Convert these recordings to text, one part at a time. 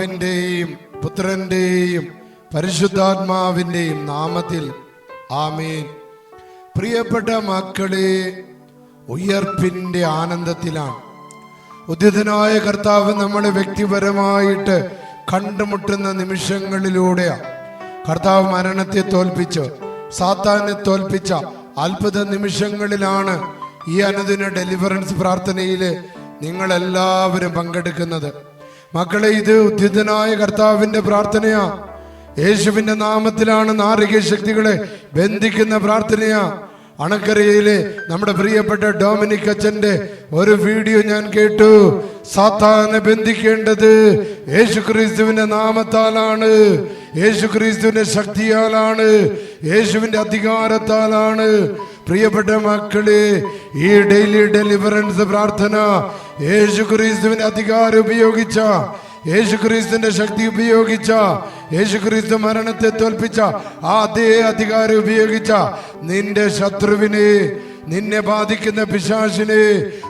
പിതാവിന്റെയും പുത്രന്റെയും പരിശുദ്ധാത്മാവിന്റെയും നാമത്തിൽ ആമേൻ. പ്രിയപ്പെട്ട മക്കളെ ഉയർപ്പിന്റെ ആനന്ദത്തിലാണ്. ഉദ്യതനായ കർത്താവ് നമ്മളെ വ്യക്തിപരമായിട്ട് കണ്ടുമുട്ടുന്ന നിമിഷങ്ങളിലൂടെയാണ് കർത്താവ് മരണത്തെ തോൽപ്പിച്ച് സാത്താനെ തോൽപ്പിച്ച അത്ഭുത നിമിഷങ്ങളിലാണ് ഈ അനുദിന ഡെലിവറൻസ് പ്രാർത്ഥനയിൽ നിങ്ങളെല്ലാവരും പങ്കെടുക്കുന്നത്. മക്കളെ ഇത് ഉദ്യുതനായ കർത്താവിന്റെ പ്രാർത്ഥനയാ. യേശുവിന്റെ നാമത്തിലാണ് നാരിക ശക്തികളെ ബന്ധിക്കുന്ന പ്രാർത്ഥനയാ. അണക്കരയിലെ നമ്മുടെ പ്രിയപ്പെട്ട ഡൊമിനിക് അച്ഛന്റെ ഒരു വീഡിയോ ഞാൻ കേട്ടു. സാത്താനെ ബന്ധിക്കേണ്ടത് യേശു ക്രിസ്തുവിന്റെ നാമത്താലാണ്. യേശു ക്രിസ്തുവിന്റെ ശക്തിയാലാണ്. യേശുവിന്റെ അധികാരത്താലാണ്. പ്രിയപ്പെട്ട മക്കളെ ഈ ഡെയിലി ഡെലിവറൻസ് പ്രാർത്ഥന യേശു ക്രിസ്തുവിന്റെ അധികാരം ഉപയോഗിച്ച യേശുക്രിസ്തുവിന്റെ ശക്തി ഉപയോഗിച്ച യേശുക്രിസ്തു മരണത്തെ തോൽപ്പിച്ച അതേ അധികാരം ഉപയോഗിച്ച നിന്റെ ശത്രുവിനെ നിന്നെ ബാധിക്കുന്ന പിശാചിനെ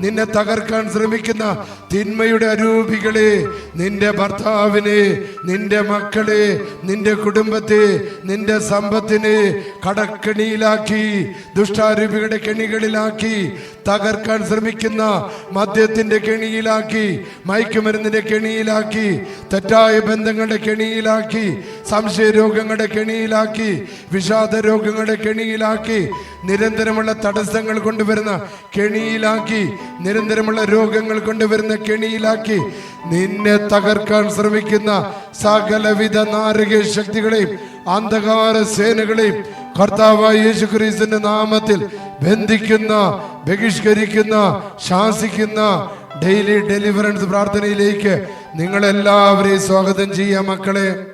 നിന്നെ തകർക്കാൻ ശ്രമിക്കുന്ന തിന്മയുടെ അരൂപികളെ നിന്റെ ഭർത്താവിനെ നിന്റെ മക്കളെ നിന്റെ കുടുംബത്തെ നിന്റെ സമ്പത്തിനെ കടക്കെണിയിലാക്കി ദുഷ്ടാരൂപികളുടെ കെണികളിലാക്കി തകർക്കാൻ ശ്രമിക്കുന്ന മദ്യത്തിന്റെ കെണിയിലാക്കി മയക്കുമരുന്നിന്റെ കെണിയിലാക്കി തെറ്റായ ബന്ധങ്ങളുടെ കെണിയിലാക്കി സംശയ രോഗങ്ങളുടെ കെണിയിലാക്കി വിഷാദ രോഗങ്ങളുടെ കെണിയിലാക്കി നിരന്തരമുള്ള തടസ്സങ്ങൾ കൊണ്ടുവരുന്ന കെണിയിലാക്കി നിരന്തരമുള്ള രോഗങ്ങൾ കൊണ്ടുവരുന്ന കെണിയിലാക്കി നിന്നെ തകർക്കാൻ ശ്രമിക്കുന്ന സകലവിധ നാരക ശക്തികളെയും അന്ധകാര സേനകളെയും കർത്താവായ യേശു ക്രിസ്തുവിന്റെ നാമത്തിൽ ബന്ധിക്കുന്ന ബഹിഷ്കരിക്കുന്ന ശാസിക്കുന്ന ഡെയിലി ഡെലിവറൻസ് പ്രാർത്ഥനയിലേക്ക് നിങ്ങളെല്ലാവരെയും സ്വാഗതം ചെയ്യാം മക്കളെ.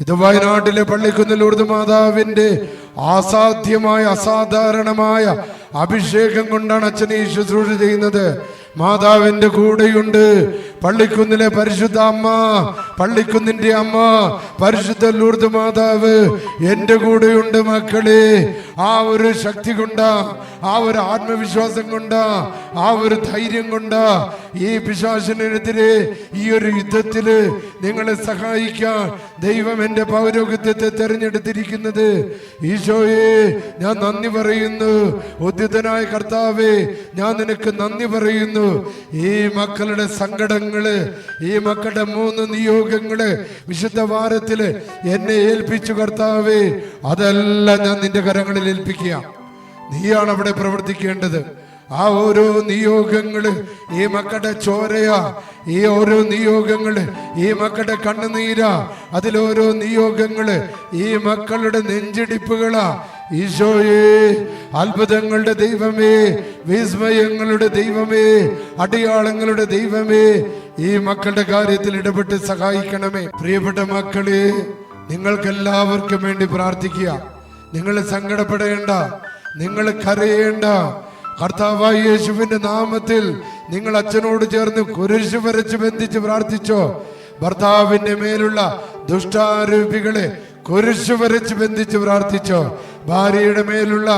ഇത് വയനാട്ടിലെ പള്ളിക്കുന്നിൽ ഉറുദു മാതാവിന്റെ അസാധ്യമായ അസാധാരണമായ അഭിഷേകം കൊണ്ടാണ് അച്ഛനെ ശുശ്രൂഷ ചെയ്യുന്നത്. മാതാവിന്റെ കൂടെയുണ്ട്. പള്ളിക്കുന്നിലെ പരിശുദ്ധ അമ്മ പള്ളിക്കുന്നിന്റെ അമ്മ പരിശുദ്ധ ലൂർദ് മാതാവ് എന്റെ കൂടെയുണ്ട് മക്കളെ. ആ ഒരു ശക്തി കൊണ്ട ആ ഒരു ആത്മവിശ്വാസം കൊണ്ട ആ ഒരു ധൈര്യം കൊണ്ട ഈ പിശാചിനെതിരെ ഈ ഒരു യുദ്ധത്തിൽ നിങ്ങളെ സഹായിക്കാൻ ദൈവം എന്റെ പൗരോഗത്യത്തെ തെരഞ്ഞെടുത്തിരിക്കുന്നത്. ഈശോയെ ഞാൻ നന്ദി പറയുന്നു. ഉദ്യതനായ കർത്താവേ ഞാൻ നിനക്ക് നന്ദി പറയുന്നു. ഈ മക്കളുടെ സങ്കടങ്ങൾ ഈ മക്കളുടെ മൂന്ന് നിയോഗങ്ങൾ വിശുദ്ധ വാരത്തിൽ എന്നെ ഏൽപ്പിച്ചു കർത്താവേ അതെല്ലാം ഞാൻ നിന്റെ കരങ്ങളിൽ ഏൽപ്പിക്കുക. നീയാണ് അവിടെ പ്രവർത്തിക്കേണ്ടത്. ആ ഓരോ നിയോഗങ്ങൾ ഈ മക്കളുടെ ചോരയാ ഈ ഓരോ നിയോഗങ്ങൾ ഈ മക്കളുടെ കണ്ണുനീരാ അതിലോരോ നിയോഗങ്ങൾ ഈ മക്കളുടെ നെഞ്ചിടിപ്പുകളാ ഈശോയെ അത്ഭുതങ്ങളുടെ ദൈവമേ വിസ്മയങ്ങളുടെ ദൈവമേ അടയാളങ്ങളുടെ ദൈവമേ ഈ മക്കളുടെ കാര്യത്തിൽ ഇടപെട്ട് സഹായിക്കണമേ. പ്രിയപ്പെട്ട മക്കളെ നിങ്ങൾക്കെല്ലാവർക്കും വേണ്ടി പ്രാർത്ഥിക്കുക. നിങ്ങൾ സങ്കടപ്പെടേണ്ട നിങ്ങൾ കരയേണ്ട. കർത്താവായ യേശുവിന്റെ നാമത്തിൽ നിങ്ങൾ അച്ഛനോട് ചേർന്ന് കുരിശ് വരച്ച് ബന്ധിച്ച് പ്രാർത്ഥിച്ചോ. ഭർത്താവിന്റെ മേലുള്ള ദുഷ്ടാരൂപികളെ കുരിശ് വരച്ച് ബന്ധിച്ച് പ്രാർത്ഥിച്ചോ. ഭാര്യയുടെ മേലുള്ള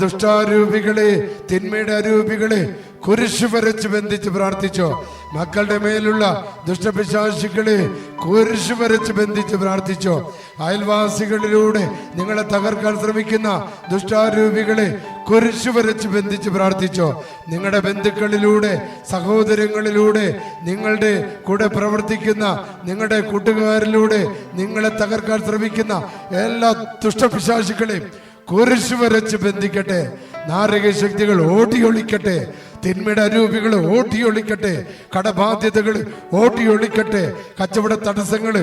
ദുഷ്ടാരൂപികളെ തിന്മയുടെ അരൂപികളെ കുരിശ് വരച്ച് ബന്ധിച്ച് പ്രാർത്ഥിച്ചോ. മക്കളുടെ മേലുള്ള ദുഷ്ടപിശാശികളെ കുരിശ് വരച്ച് ബന്ധിച്ച് പ്രാർത്ഥിച്ചോ. അയൽവാസികളിലൂടെ നിങ്ങളെ തകർക്കാൻ ശ്രമിക്കുന്ന ദുഷ്ടാരൂപികളെ കുരിശ് വരച്ച് ബന്ധിച്ച് പ്രാർത്ഥിച്ചോ. നിങ്ങളുടെ ബന്ധുക്കളിലൂടെ സഹോദരങ്ങളിലൂടെ നിങ്ങളുടെ കൂടെ പ്രവർത്തിക്കുന്ന നിങ്ങളുടെ കൂട്ടുകാരിലൂടെ നിങ്ങളെ തകർക്കാൻ ശ്രമിക്കുന്ന എല്ലാ ദുഷ്ടപിശാശികളെയും കുരിശ് വരച്ച് ബന്ധിക്കട്ടെ. നാരക ശക്തികൾ ഓടിയൊളിക്കട്ടെ. തിന്മയുടെ അരൂപികൾ ഓട്ടിയൊളിക്കട്ടെ കടബാധ്യതകൾ ഓട്ടിയൊളിക്കട്ടെ കച്ചവട തടസ്സങ്ങൾ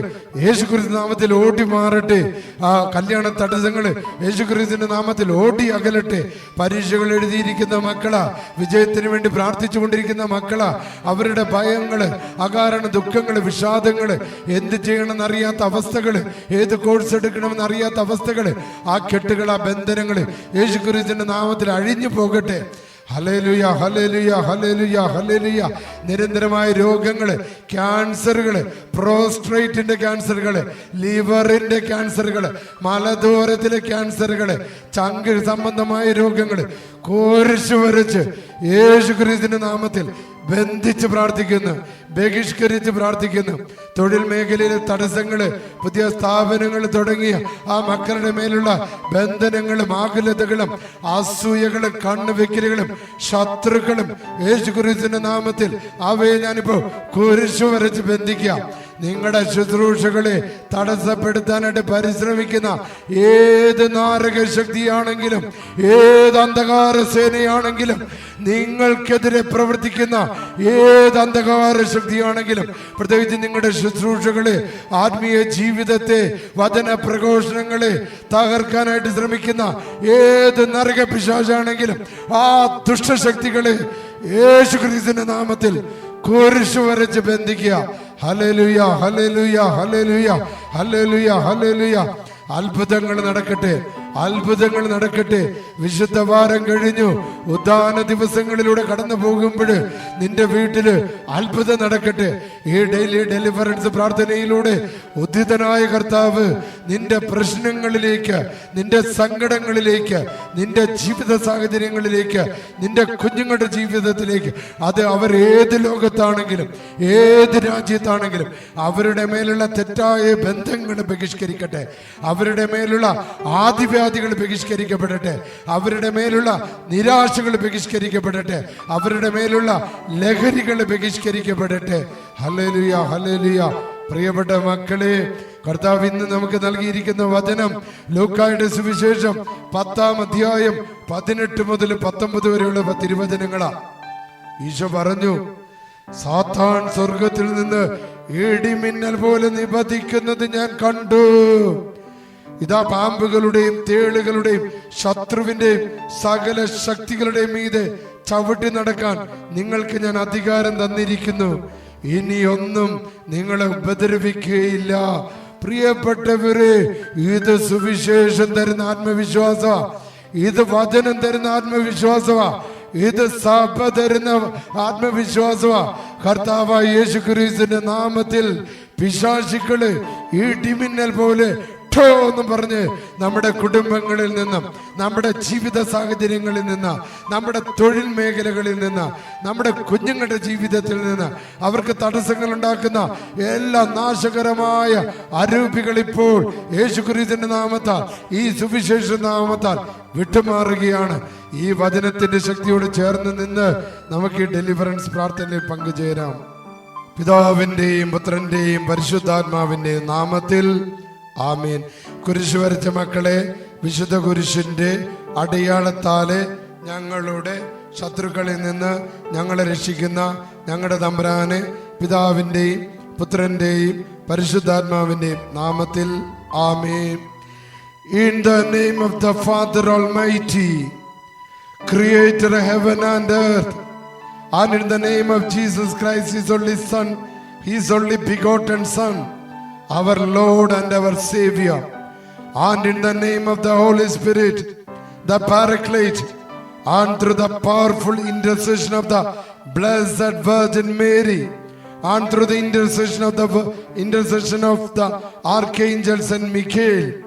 യേശുക്രിസ്തു നാമത്തിൽ ഓടി മാറട്ടെ ആ കല്യാണ തടസ്സങ്ങൾ യേശുക്രിസ്തുവിന്റെ നാമത്തിൽ ഓടി അകലട്ടെ. പരീക്ഷകൾ എഴുതിയിരിക്കുന്ന മക്കളാ വിജയത്തിന് വേണ്ടി പ്രാർത്ഥിച്ചുകൊണ്ടിരിക്കുന്ന മക്കളാ അവരുടെ ഭയങ്ങൾ അകാരണ ദുഃഖങ്ങൾ വിഷാദങ്ങൾ എന്ത് ചെയ്യണമെന്ന് അറിയാത്ത അവസ്ഥകൾ ഏത് കോഴ്സ് എടുക്കണമെന്ന് അറിയാത്ത അവസ്ഥകൾ ആ കെട്ടുകൾ ആ ബന്ധനങ്ങൾ യേശുക്രിസ്തുവിന്റെ നാമത്തിൽ അഴിഞ്ഞു പോകട്ടെ. ഹലേലുയ ഹലേലുയ ഹലേലുയ ഹലേലുയ നിരന്തരമായ രോഗങ്ങൾ ക്യാൻസറുകൾ പ്രോസ്ട്രേറ്റിന്റെ ക്യാൻസറുകൾ ലിവറിന്റെ ക്യാൻസറുകൾ മലദൂരത്തിലെ ക്യാൻസറുകൾ ചങ്ക് സംബന്ധമായ രോഗങ്ങൾ കോരിച്ചു വരച്ച് യേശു ക്രിസ്തിന്റെ നാമത്തിൽ ബന്ധിച്ച് പ്രാർത്ഥിക്കുന്നു ബഹിഷ്കരിച്ച് പ്രാർത്ഥിക്കുന്നു. തൊഴിൽ മേഖലയിലെ തടസ്സങ്ങൾ പുതിയ സ്ഥാപനങ്ങൾ തുടങ്ങിയ ആ മക്കളുടെ മേലുള്ള ബന്ധനങ്ങളും ആകുലതകളും അസൂയകളും കണ്ണുവെക്കലുകളും ശത്രുക്കളും യേശു നാമത്തിൽ അവയെ ഞാനിപ്പോ കുരിശു വരച്ച് ബന്ധിക്കാം നിങ്ങളുടെ ശുശ്രൂഷകളെ തടസ്സപ്പെടുത്താനായിട്ട് പരിശ്രമിക്കുന്ന ഏത് നാരക ശക്തിയാണെങ്കിലും ഏത് അന്ധകാര സേനയാണെങ്കിലും നിങ്ങൾക്കെതിരെ പ്രവർത്തിക്കുന്ന ഏത് അന്ധകാര ശക്തിയാണെങ്കിലും പ്രത്യേകിച്ച് നിങ്ങളുടെ ശുശ്രൂഷകളെ ആത്മീയ ജീവിതത്തെ വചന പ്രഘോഷണങ്ങളെ തകർക്കാനായിട്ട് ശ്രമിക്കുന്ന ഏത് നരക പിശാചാണെങ്കിലും ആ ദുഷ്ടശക്തികളെ യേശു ക്രിസ്തുവിന്റെ നാമത്തിൽ കുരിശു വരച്ച് ബന്ധിക്കുക. ഹല്ലേലൂയ ഹലലുയ ഹലലുയ ഹലലുയ ഹലലുയ അത്ഭുതങ്ങൾ നടക്കട്ടെ. അത്ഭുതങ്ങൾ നടക്കട്ടെ. വിശുദ്ധ വാരം കഴിഞ്ഞു. ഉദാന ദിവസങ്ങളിലൂടെ കടന്നു പോകുമ്പോൾ നിന്റെ വീട്ടിൽ അത്ഭുതം നടക്കട്ടെ. ഈ ഡെയിലി ഡെലിവറൻസ് പ്രാർത്ഥനയിലൂടെ ഉദ്ധിതനായ കർത്താവ് നിന്റെ പ്രശ്നങ്ങളിലേക്ക് നിന്റെ സങ്കടങ്ങളിലേക്ക് നിന്റെ ജീവിത സാഹചര്യങ്ങളിലേക്ക് നിന്റെ കുഞ്ഞുങ്ങളുടെ ജീവിതത്തിലേക്ക് അത് അവർ ഏത് ലോകത്താണെങ്കിലും ഏത് രാജ്യത്താണെങ്കിലും അവരുടെ മേലുള്ള തെറ്റായ ബന്ധങ്ങൾ ബഹിഷ്കരിക്കട്ടെ. അവരുടെ മേലുള്ള ആദിവ്യാധികൾ ബഹിഷ്കരിക്കപ്പെടട്ടെ. അവരുടെ മേലുള്ള നിരാശകൾ ബഹിഷ്കരിക്കപ്പെടട്ടെ. അവരുടെ മേലുള്ള ലഹരികൾ ബഹിഷ്കരിക്കപ്പെടട്ടെ. Hallelujah hallelujah. പ്രിയപ്പെട്ട മക്കളെ കർത്താവ് ഇന്ന് നമുക്ക് നൽകിയിരിക്കുന്ന വചനം ലൂക്കായുടെ സുവിശേഷം പത്താം അധ്യായം പതിനെട്ട് മുതൽ പത്തൊമ്പത് വരെയുള്ള തിരുവചനങ്ങളാ. ഈശോ പറഞ്ഞു സാത്താൻ സ്വർഗത്തിൽ നിന്ന് ഇടിമിന്നൽ പോലെ നിബദിക്കുന്നത് ഞാൻ കണ്ടു. ഇതാ പാമ്പുകളുടെയും തേളുകളുടെയും ശത്രുവിന്റെയും സകല ശക്തികളുടെയും മീതെ ചവിട്ടി നടക്കാൻ നിങ്ങൾക്ക് ഞാൻ അധികാരം തന്നിരിക്കുന്നു. ഇനിയൊന്നും നിങ്ങളെ ഉപദ്രവിക്കുകയില്ല. പ്രിയപ്പെട്ടവരെ ഇത് സുവിശേഷം തരുന്ന ആത്മവിശ്വാസ ഇത് വചനം തരുന്ന ആത്മവിശ്വാസമാ. ഇത് സഭ തരുന്ന ആത്മവിശ്വാസമാ. കർത്താവായ യേശു ക്രിസ്തുവിന്റെ നാമത്തിൽ പിശാശിക്കൾ ഈ ടിമിന്നൽ പോലെ ഠോ എന്ന് പറഞ്ഞ് നമ്മുടെ കുടുംബങ്ങളിൽ നിന്നും നമ്മുടെ ജീവിത സാഹചര്യങ്ങളിൽ നിന്ന് നമ്മുടെ തൊഴിൽ മേഖലകളിൽ നിന്ന് നമ്മുടെ കുഞ്ഞുങ്ങളുടെ ജീവിതത്തിൽ നിന്ന് അവർക്ക് തടസ്സങ്ങൾ ഉണ്ടാക്കുന്ന എല്ലാ നാശകരമായ അരൂപികൾ ഇപ്പോൾ യേശുക്രിസ്തുവിന്റെ നാമത്താൽ ഈ സുവിശേഷ നാമത്താൽ വിട്ടുമാറുകയാണ്. ഈ വചനത്തിന്റെ ശക്തിയോട് ചേർന്ന് നിന്ന് നമുക്ക് ഈ ഡെലിവറൻസ് പ്രാർത്ഥനയിൽ പങ്കുചേരാം. പിതാവിന്റെയും പുത്രന്റെയും പരിശുദ്ധാത്മാവിന്റെയും നാമത്തിൽ ആമീൻ. കുരിശ് വരച്ച മക്കളെ വിശുദ്ധ കുരിശിന്റെ അടയാളത്താലെ ഞങ്ങളുടെ ശത്രുക്കളിൽ നിന്ന് ഞങ്ങളെ രക്ഷിക്കുന്ന ഞങ്ങളുടെ തമ്പുരാനെ പിതാവിന്റെയും പുത്രന്റെയും പരിശുദ്ധാത്മാവിന്റെയും നാമത്തിൽ ആമേൻ. In the name of the father almighty creator heaven and earth and in the name of Jesus Christ Christ, only son his only begotten Son, our Lord and our Savior. And in the name of the Holy Spirit, the Paraclete, and through the powerful intercession of the Blessed Virgin Mary, and through the intercession of the intercession of the archangels and Michael,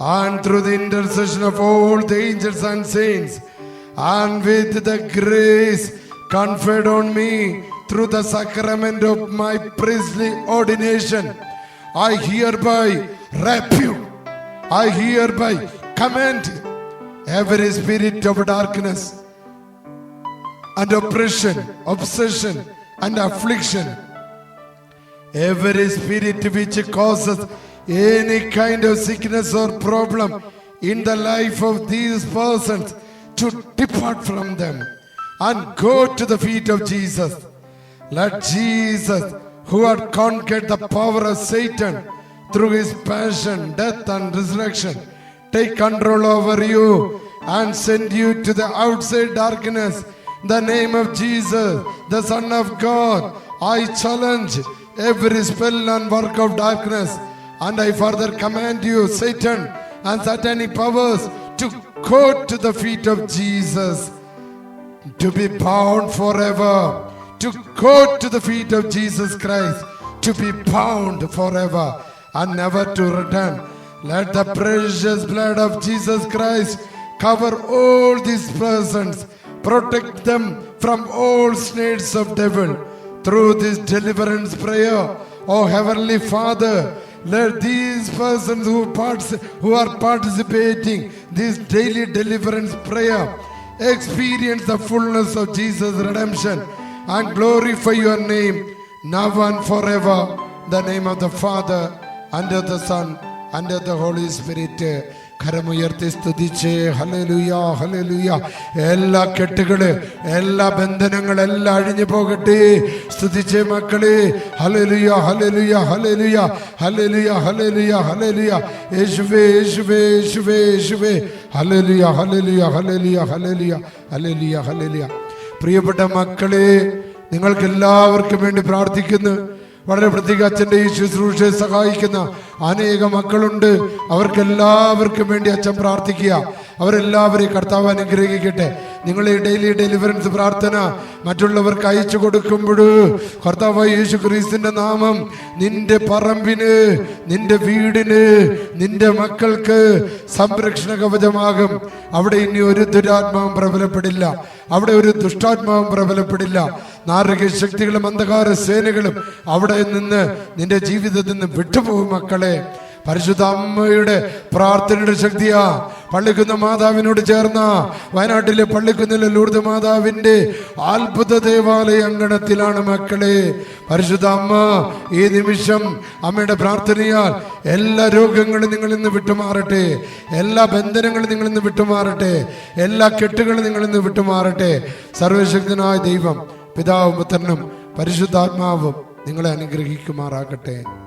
and through the intercession of all the angels and saints, and with the grace conferred on me through the sacrament of my priestly ordination, I hereby rebuke, I hereby command every spirit of darkness and oppression, obsession, and affliction every spirit which causes any kind of sickness or problem in the life of these persons to depart from them and go to the feet of Jesus. Let Jesus, who had conquered the power of Satan through his passion, death, and resurrection, take control over you and send you to the outside darkness. In the name of Jesus, the Son of God, I challenge every spell and work of darkness, and I further command you, Satan and satanic powers, to go to the feet of Jesus to be bound forever, to go to the feet of Jesus Christ, to be bound forever and never to return. Let the precious blood of Jesus Christ cover all these persons, protect them from all snares of devil through this deliverance prayer. Oh Heavenly Father, let these persons who, who are participating this daily deliverance prayer experience the fullness of Jesus' redemption and glorify your name now and forever. The name of the Father, and of the Son, and of the Holy Spirit. കരമുയർത്തി സ്തുതിച്ച്. ഹലലുയ ഹലലുയ എല്ലാ കെട്ടുകൾ എല്ലാ ബന്ധനങ്ങൾ എല്ലാം അഴിഞ്ഞു പോകട്ടെ. സ്തുതിച്ച് മക്കളെ. ഹലലുയ ഹലലുയ ഹലലുയ ഹലലുയ ഹലലുയ ഹലലുയ യേശുവേ യേശുവേ യേശുവേ യേശുവേ. ഹലലുയ ഹലലുയ ഹലലുയ ഹലലുയ ഹലലുയ ഹലലുയ പ്രിയപ്പെട്ട മക്കളെ നിങ്ങൾക്ക് എല്ലാവർക്കും വേണ്ടി പ്രാർത്ഥിക്കുന്നു. വളരെ പ്രത്യേക അച്ഛന്റെ ഈ ശുശ്രൂഷയെ സഹായിക്കുന്ന അനേക മക്കളുണ്ട്. അവർക്കെല്ലാവർക്കും വേണ്ടി അച്ഛൻ പ്രാർത്ഥിക്കുക. അവരെല്ലാവരെയും കർത്താവ് അനുഗ്രഹിക്കട്ടെ. നിങ്ങളെ ഡെയിലി ഡെലിവറൻസ് പ്രാർത്ഥന മറ്റുള്ളവർക്ക് അയച്ചു കൊടുക്കുമ്പോൾ കർത്താവ് യേശു ക്രീസ്തിന്റെ നാമം നിന്റെ പറമ്പിന് നിന്റെ വീടിന് നിന്റെ മക്കൾക്ക് സംരക്ഷണ കവചമാകും. അവിടെ ഇനി ഒരു ദുരാത്മാവും പ്രബലപ്പെടില്ല. അവിടെ ഒരു ദുഷ്ടാത്മാവും പ്രബലപ്പെടില്ല. നാരക ശക്തികളും അന്ധകാര സേനകളും അവിടെ നിന്ന് നിന്റെ ജീവിതത്തിൽ നിന്ന് വിട്ടുപോകും മക്കളെ. പരിശുദ്ധ അമ്മയുടെ പ്രാർത്ഥനയുടെ ശക്തിയാ. പള്ളിക്കുന്ന മാതാവിനോട് ചേർന്ന വയനാട്ടിലെ പള്ളിക്കുന്നിലെ ലൂർദ് മാതാവിന്റെ അത്ഭുത ദേവാലയ അങ്കണത്തിലാണ് മക്കളെ. പരിശുദ്ധ അമ്മ ഈ നിമിഷം അമ്മയുടെ പ്രാർത്ഥനയാൽ എല്ലാ രോഗങ്ങളും നിങ്ങളിൽ നിന്ന് വിട്ടുമാറട്ടെ. എല്ലാ ബന്ധനങ്ങളും നിങ്ങളിൽ നിന്ന് വിട്ടുമാറട്ടെ. എല്ലാ കെട്ടുകളും നിങ്ങളിൽ നിന്ന് വിട്ടുമാറട്ടെ. സർവശക്തനായ ദൈവം പിതാവും പുത്രനും പരിശുദ്ധാത്മാവും നിങ്ങളെ അനുഗ്രഹിക്കുമാറാകട്ടെ.